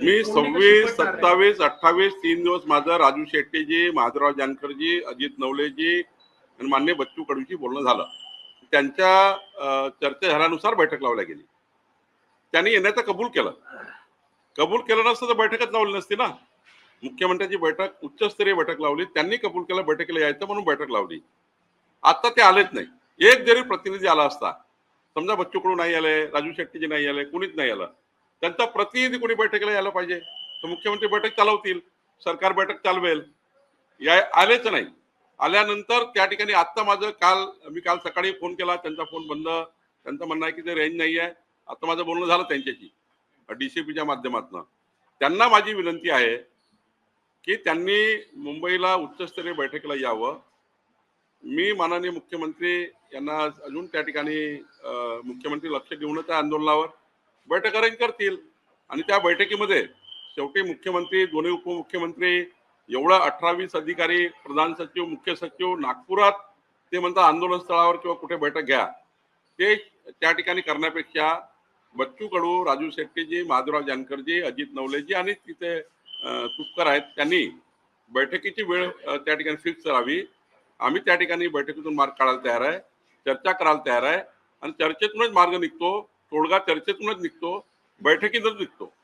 मी सव्वीस? सत्तावीस अठ्ठावीस तीन दिवस माझं राजू शेट्टीजी माधवराव जानकरजी अजित नवलेजी आणि मान्य बच्चू कडूची बोलणं झालं. त्यांच्या चर्चा झाल्यानुसार बैठक लावल्या गेली. त्यांनी येण्याचं कबूल केलं. कबूल केलं नसतं तर बैठकच लावली नसती ना. मुख्यमंत्र्यांची बैठक उच्चस्तरीय बैठक लावली. त्यांनी कबूल केलं बैठकीला यायचं म्हणून बैठक लावली. आता ते आलेच नाही. एक जरी प्रतिनिधी आला असता समजा बच्चू कडू नाही आले राजू शेट्टीजी नाही आले कुणीच नाही आलं त्यांचा प्रतिनिधी कोणी बैठकीला यायला पाहिजे? तर मुख्यमंत्री बैठक चालवतील सरकार बैठक चालवेल. या आलेच नाही. आल्यानंतर त्या ठिकाणी आत्ता माझं काल मी काल सकाळी फोन केला त्यांचा फोन बंद. त्यांचं म्हणणं आहे की ते रेंज नाही आहे. आता माझं बोलणं झालं त्यांच्याशी पीच्या माध्यमातून. त्यांना माझी विनंती आहे की त्यांनी मुंबईला उच्चस्तरीय बैठकीला यावं. मी माननीय मुख्यमंत्री यांना अजून त्या ठिकाणी मुख्यमंत्री लक्ष देऊनच त्या आंदोलनावर. बैठक अरेंज करतील. आणि त्या बैठकीमध्ये शेवटी मुख्यमंत्री दोन्ही उपमुख्यमंत्री एवढं अठरावीस अधिकारी प्रधान सचिव मुख्य सचिव नागपुरात ते म्हणतात आंदोलन स्थळावर किंवा कुठे बैठक घ्या. ते त्या ठिकाणी करण्यापेक्षा बच्चू कडू राजू शेट्टीजी माधवराव जानकरजी अजित नवलेजी आणि तिथे तुपकर आहेत त्यांनी बैठकीची वेळ त्या ठिकाणी फिक्स करावी. आम्ही त्या ठिकाणी बैठकीतून मार्ग काढायला तयार आहे चर्चा करायला तयार आहे आणि चर्चेतूनच मार्ग निघतो. तोडगा चर्चेतूनच निघतो बैठकीतच निघतो.